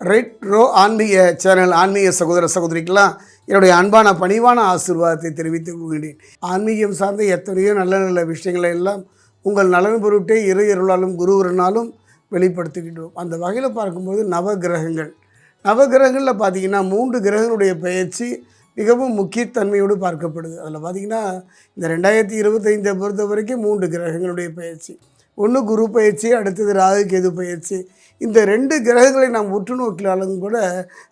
Red row ஆன்மீக channel ஆன்மீக சகோதர சகோதரிக்கெல்லாம் என்னுடைய அன்பான பணிவான ஆசீர்வாதத்தை தெரிவித்துக் கொள்கிறேன். ஆன்மீகம் சார்ந்த எத்தனையோ நல்ல நல்ல விஷயங்களை எல்லாம் உங்கள் நலன் பொருட்டே இரு இருளாலும் குருவரனாலும் வெளிப்படுத்துகின்றோம். அந்த வகையில் பார்க்கும்போது நவ கிரகங்கள். நவ கிரகங்களில் பார்த்தீங்கன்னா மூன்று கிரகங்களுடைய பயிற்சி மிகவும் முக்கியத்தன்மையோடு பார்க்கப்படுது. அதில் பார்த்தீங்கன்னா இந்த ரெண்டாயிரத்தி இருபத்தைந்தை பொறுத்த வரைக்கும் மூன்று கிரகங்களுடைய பயிற்சி ஒன்று குரு பயிற்சி அடுத்தது ராகு கேது பயிற்சி. இந்த ரெண்டு கிரகங்களை நாம் உற்று நோக்கினாலும் கூட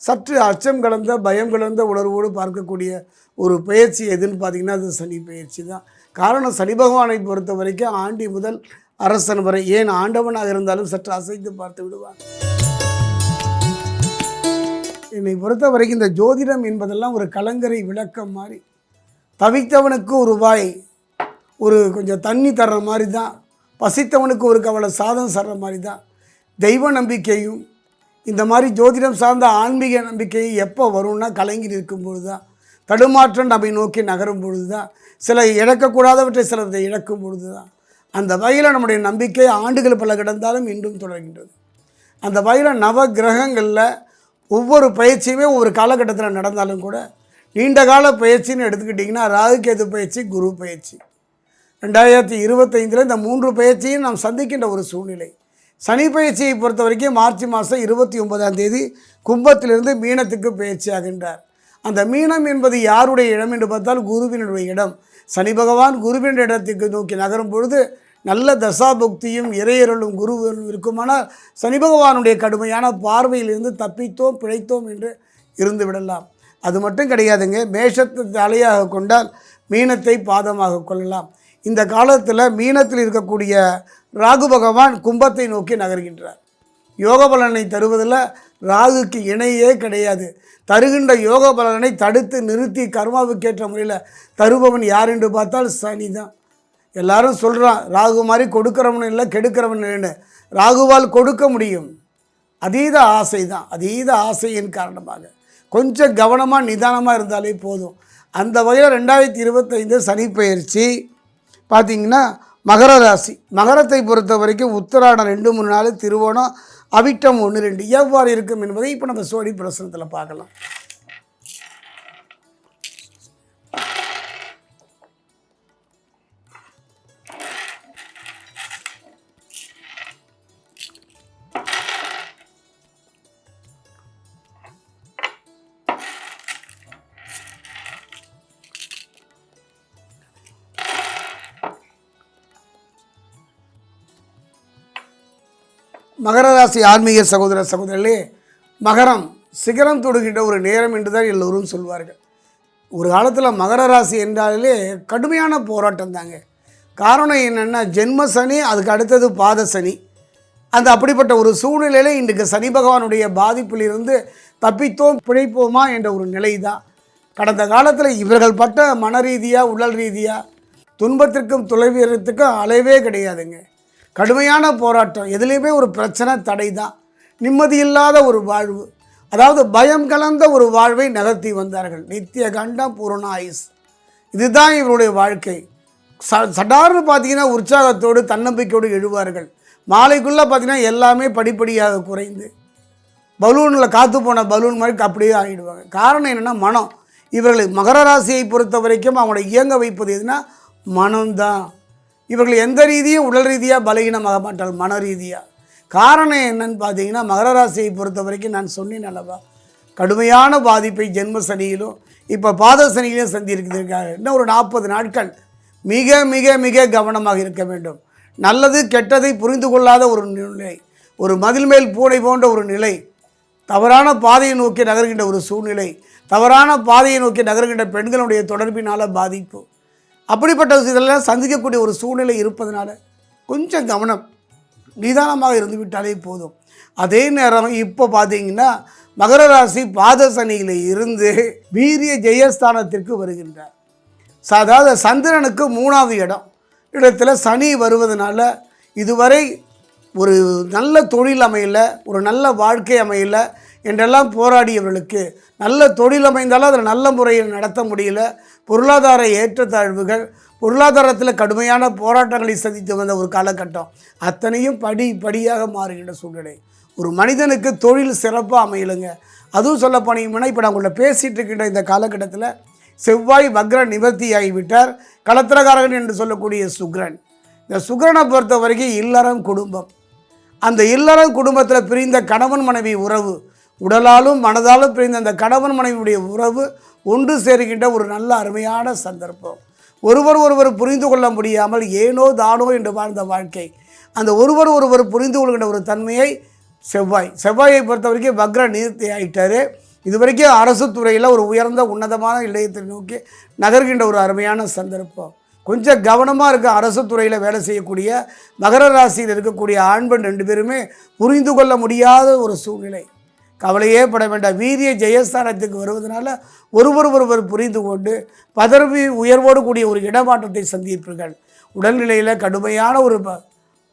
சற்று அச்சம் கலந்த பயம் கலந்த உணர்வோடு பார்க்கக்கூடிய ஒரு பயிற்சி எதுன்னு பார்த்தீங்கன்னா அது சனி பயிற்சி தான். காரணம் சனி பகவானை பொறுத்த வரைக்கும் ஆண்டி முதல் அரசன் வரை ஏன் ஆண்டவனாக இருந்தாலும் சற்று அசைத்து பார்த்து விடுவான். என்னை பொறுத்த வரைக்கும் இந்த ஜோதிடம் என்பதெல்லாம் ஒரு கலங்கரை விளக்கம் மாதிரி. தவித்தவனுக்கு ஒரு வாய் ஒரு கொஞ்சம் தண்ணி தர்ற மாதிரி தான் பசித்தவனுக்கு ஒரு கவலை சாதம் சர்ற மாதிரி தான் தெய்வ நம்பிக்கையும் இந்த மாதிரி ஜோதிடம் சார்ந்த ஆன்மீக நம்பிக்கையும் எப்போ வரும்னா கலங்கி நிற்கும் தான் தடுமாற்றம் நம்மை நோக்கி நகரும் பொழுது தான் சில இழக்கக்கூடாதவற்றை சிலதை இழக்கும் பொழுது தான் அந்த வகையில் நம்முடைய நம்பிக்கை ஆண்டுகள் பல கிடந்தாலும் இன்றும் தொடர்கின்றது. அந்த வகையில் நவ கிரகங்களில் ஒவ்வொரு பயிற்சியுமே ஒவ்வொரு காலகட்டத்தில் நடந்தாலும் கூட நீண்ட கால பயிற்சின்னு எடுத்துக்கிட்டிங்கன்னா ராகுகேது பயிற்சி குரு பயிற்சி. ரெண்டாயிரத்தி இருபத்தைந்தில் இந்த மூன்று பயிற்சியும் நாம் சந்திக்கின்ற ஒரு சூழ்நிலை. சனி பயிற்சியை பொறுத்த வரைக்கும் மார்ச் மாதம் இருபத்தி ஒன்பதாம் தேதி கும்பத்திலிருந்து மீனத்துக்கு பயிற்சியாகின்றார் அந்த மீனம் என்பது யாருடைய இடம் என்று பார்த்தால் குருவினுடைய இடம். சனி பகவான் குருவின் இடத்துக்கு நோக்கி நகரும் பொழுது நல்ல தசாபக்தியும் இறையருளும் குருவும் இருக்குமானால் சனி பகவானுடைய கடுமையான பார்வையிலிருந்து தப்பித்தோம் பிழைத்தோம் என்று இருந்து விடலாம். அது மட்டும் கிடையாதுங்க மேஷத்தை தலையாக கொண்டால் மீனத்தை பாதமாக கொள்ளலாம். இந்த காலத்தில் மீனத்தில் இருக்கக்கூடிய ராகு பகவான் கும்பத்தை நோக்கி நகர்கின்றார். யோக பலனை தருவதில் ராகுக்கு இணையே கிடையாது. தருகின்ற யோக பலனை தடுத்து நிறுத்தி கர்மாவுக்கேற்ற முறையில் தருபவன் யார் என்று பார்த்தால் சனி தான். எல்லாரும் சொல்கிறான் ராகு மாதிரி கொடுக்கிறவன் இல்லை கெடுக்கிறவன் இல்லைன்னு. ராகுவால் கொடுக்க முடியும். அதீத ஆசை தான். அதீத ஆசையின் காரணமாக. கொஞ்சம் கவனமாக நிதானமாக இருந்தாலே போதும். அந்த வகையில் ரெண்டாயிரத்தி இருபத்தைந்து சனி பயிற்சி பார்த்திங்கன்னா மகர ராசி. மகரத்தை பொறுத்த வரைக்கும் உத்தராடம் ரெண்டு மூணு நாள் திருவோணம் அவிட்டம் ஒன்று ரெண்டு. எவ்வாறு இருக்கும் என்பதை இப்போ நம்ம சோழி பிரசனத்தில் பார்க்கலாம். மகர ராசி ஆன்மீக சகோதர சகோதரர்களே மகரம் சிகரம் தொடுகின்ற ஒரு நேரம் என்று தான் எல்லோரும் சொல்வார்கள். ஒரு காலத்தில் மகர ராசி என்றாலே கடுமையான போராட்டம் தாங்க. காரணம் என்னென்னா ஜென்ம சனி அதுக்கு அடுத்தது பாத சனி. அந்த அப்படிப்பட்ட ஒரு சூழ்நிலையில் இன்றைக்கு சனி பகவானுடைய பாதிப்பிலிருந்து தப்பித்தோம் பிழைப்போமா என்ற ஒரு நிலை தான் கடந்த காலத்தில் இவர்கள் பட்ட மன ரீதியாக உடல் ரீதியாக துன்பத்திற்கும் தொலைவீரத்துக்கும் அளவே கிடையாதுங்க. கடுமையான போராட்டம். எதுலேயுமே ஒரு பிரச்சனை தடை தான் நிம்மதி இல்லாத ஒரு வாழ்வு. அதாவது பயம் கலந்த ஒரு வாழ்வை நகர்த்தி வந்தார்கள். நித்திய கண்டம் பூரண ஆயுஸ். இதுதான் இவருடைய வாழ்க்கை. ச சடார்னு பார்த்தீங்கன்னா உற்சாகத்தோடு தன்னம்பிக்கையோடு எழுவார்கள். மாலைக்குள்ளே பார்த்தீங்கன்னா எல்லாமே படிப்படியாக குறைந்து. பலூனில் காற்று போன பலூன் மாதிரி அப்படியே ஆகிடுவாங்க காரணம் என்னென்னா மனம். இவர்களை மகர ராசியை பொறுத்த வரைக்கும் அவங்களை இயங்க வைப்பது எதுனா மனம்தான். இவர்கள் எந்த ரீதியும் உடல் ரீதியாக பலகீனமாக மாட்டாள் மன ரீதியாக காரணம் என்னன்னு பார்த்தீங்கன்னா மகர ராசியை பொறுத்த வரைக்கும் நான் சொன்னேன் அல்லவா? கடுமையான பாதிப்பை ஜென்ம சனியிலும் இப்போ பாத சனியிலும் சந்திருக்கிறதுக்காக இன்னும் ஒரு நாற்பது நாட்கள் மிக மிக மிக கவனமாக இருக்க வேண்டும். நல்லது கெட்டதை புரிந்து கொள்ளாத ஒரு நிலை ஒரு மதில் மேல் பூனை போன்ற ஒரு நிலை தவறான பாதையை நோக்கி நகர்கின்ற ஒரு சூழ்நிலை தவறான பாதையை நோக்கி நகர்கின்ற பெண்களுடைய தொடர்பினால் பாதிப்பு. அப்படிப்பட்ட இதெல்லாம் சந்திக்கக்கூடிய ஒரு சூழ்நிலை இருப்பதனால கொஞ்சம் கவனம் நிதானமாக இருந்து விட்டாலே போதும். அதே நேரம் இப்போ பார்த்தீங்கன்னா மகர ராசி பாத சனியில் இருந்து வீரிய ஜெயஸ்தானத்திற்கு வருகின்றார். அதாவது சந்திரனுக்கு மூணாவது இடம். இடத்துல சனி வருவதனால இதுவரை ஒரு நல்ல தொழில் அமையல ஒரு நல்ல வாழ்க்கை அமையல என்றெல்லாம் போராடியவர்களுக்கு நல்ல தொழில் அமைந்தாலும் அதில் நல்ல முறையில் நடத்த முடியல. பொருளாதார ஏற்றத்தாழ்வுகள் பொருளாதாரத்தில் கடுமையான போராட்டங்களை சந்தித்து வந்த ஒரு காலகட்டம். அத்தனையும் படி படியாக மாறுகின்ற சூழ்நிலை. ஒரு மனிதனுக்கு தொழில் சிறப்பாக அமையலுங்க. அதுவும் சொல்ல போனீங்கன்னா இப்போ நான் உங்களை பேசிகிட்டு இருக்கின்ற இந்த காலகட்டத்தில் செவ்வாய் வக்ர நிவர்த்தி ஆகிவிட்டார் என்று சொல்லக்கூடிய சுக்ரன். இந்த சுக்ரனை பொறுத்த வரைக்கும் இல்லறம் குடும்பம். அந்த இல்லறம் குடும்பத்தில் பிரிந்த கணவன் மனைவி உறவு உடலாலும் மனதாலும் பிரிந்த அந்த கணவன் மனைவியுடைய உறவு ஒன்று சேருகின்ற ஒரு நல்ல அருமையான சந்தர்ப்பம். ஒருவர் ஒருவர் புரிந்து கொள்ள முடியாமல் ஏனோ தானோ என்று வாழ்ந்த வாழ்க்கை. அந்த ஒருவர் ஒருவர் புரிந்து கொள்கின்ற ஒரு தன்மையை செவ்வாய். செவ்வாயை பொறுத்த வரைக்கும் வக்ர நீர்த்தி ஆகிட்டார் இது வரைக்கும் அரசு துறையில் ஒரு உயர்ந்த உன்னதமான இளையத்தை நோக்கி நகர்கின்ற ஒரு அருமையான சந்தர்ப்பம். கொஞ்சம் கவனமாக இருக்க அரசு துறையில் வேலை செய்யக்கூடிய மகர ராசியில் இருக்கக்கூடிய ஆண்பெண் ரெண்டு பேருமே புரிந்து கொள்ள முடியாத ஒரு சூழ்நிலை. கவலையே பட வேண்டாம். வீரிய ஜெயஸ்தானத்துக்கு வருவதனால ஒருவர் ஒருவர் புரிந்து கொண்டு பதவி உயர்வோடு கூடிய ஒரு இடமாற்றத்தை சந்திப்பீர்கள். உடல்நிலையில் கடுமையான ஒரு ப-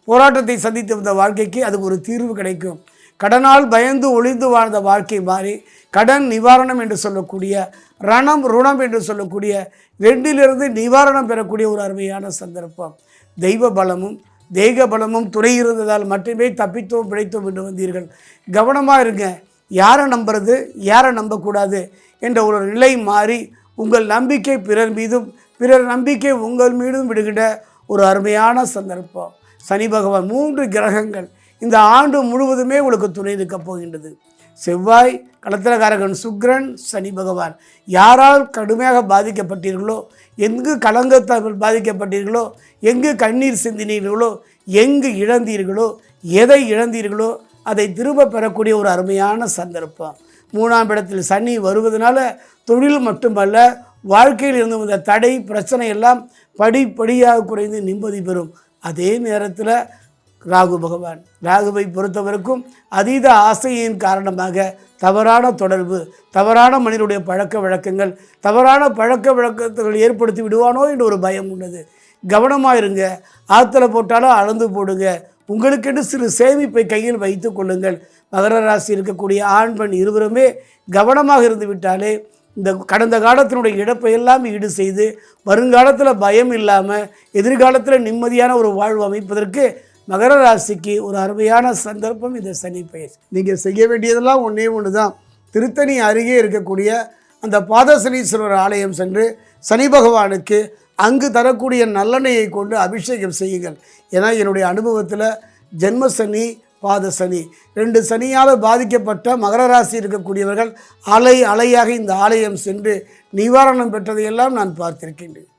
போராட்டத்தை சந்தித்து வந்த வாழ்க்கைக்கு அதுக்கு ஒரு தீர்வு கிடைக்கும். கடனால் பயந்து ஒளிந்து வாழ்ந்த வாழ்க்கை மாறி கடன் நிவாரணம் என்று சொல்லக்கூடிய ரணம் ருணம் என்று சொல்லக்கூடிய ரெண்டிலிருந்து நிவாரணம் பெறக்கூடிய ஒரு அருமையான சந்தர்ப்பம். தெய்வ பலமும் தெய்வ பலமும் துணை இருந்ததால் மட்டுமே தப்பித்தோம் பிழைத்தோம் என்று வந்தீர்கள். கவனமாக இருங்க. யாரை நம்புறது யாரை நம்பக்கூடாது என்ற ஒரு நிலை மாறி உங்கள் நம்பிக்கை பிறர் மீதும் பிறர் நம்பிக்கை உங்கள் மீதும் விடுகின்ற ஒரு அருமையான சந்தர்ப்பம். சனி பகவான் மூன்று கிரகங்கள் இந்த ஆண்டு முழுவதுமே உங்களுக்கு துணை நிற்கப் போகின்றது. செவ்வாய் களத்திரகாரகன் சுக்கிரன் சனி பகவான். யாரால் கடுமையாக பாதிக்கப்பட்டீர்களோ எங்கு கலங்கத்தால் பாதிக்கப்பட்டீர்களோ எங்கு கண்ணீர் சிந்தினீர்களோ எங்கு இழந்தீர்களோ எதை இழந்தீர்களோ அதை திரும்ப பெறக்கூடிய ஒரு அருமையான சந்தர்ப்பம். மூணாம் இடத்தில் சனி வருவதனால தொழில் மட்டுமல்ல வாழ்க்கையில் இருந்து வந்த தடை பிரச்சனை எல்லாம் படிப்படியாக குறைந்து நிம்மதி பெறும். அதே நேரத்தில் ராகு பகவான். ராகுவை பொறுத்தவரைக்கும் அதீத ஆசையின் காரணமாக தவறான தொடர்பு தவறான மனிதனுடைய பழக்க வழக்கங்கள் தவறான பழக்க வழக்கங்கள் ஏற்படுத்தி விடுவானோ என்ற ஒரு பயம் உள்ளது. கவனமாக இருங்க. ஆற்றுல போட்டாலும் அளந்து போடுங்க. உங்களுக்கென்று சிறு சேமிப்பை கையில் வைத்து கொள்ளுங்கள். மகர ராசி இருக்கக்கூடிய ஆண் பெண் இருவருமே கவனமாக இருந்து விட்டாலே இந்த கடந்த காலத்தினுடைய இழப்பை எல்லாம் ஈடு செய்து வருங்காலத்தில் பயம் இல்லாமல் எதிர்காலத்தில் நிம்மதியான ஒரு வாழ்வு அமைப்பதற்கு மகர ராசிக்கு ஒரு அருமையான சந்தர்ப்பம் இந்த சனி பயிற்சி நீங்கள் செய்ய வேண்டியதெல்லாம் ஒன்றே ஒன்று தான் திருத்தணி அருகே இருக்கக்கூடிய அந்த பாதசனீஸ்வரர் ஆலயம் சென்று சனி பகவானுக்கு அங்கு தரக்கூடிய நல்லெண்ணெயை கொண்டு அபிஷேகம் செய்யுங்கள். ஏன்னா என்னுடைய அனுபவத்தில் ஜென்ம சனி பாத சனி ரெண்டு சனியால் பாதிக்கப்பட்ட மகர ராசி இருக்கக்கூடியவர்கள் அலை அலையாக இந்த ஆலயம் சென்று நிவாரணம் பெற்றதையெல்லாம் நான் பார்த்திருக்கின்றேன்.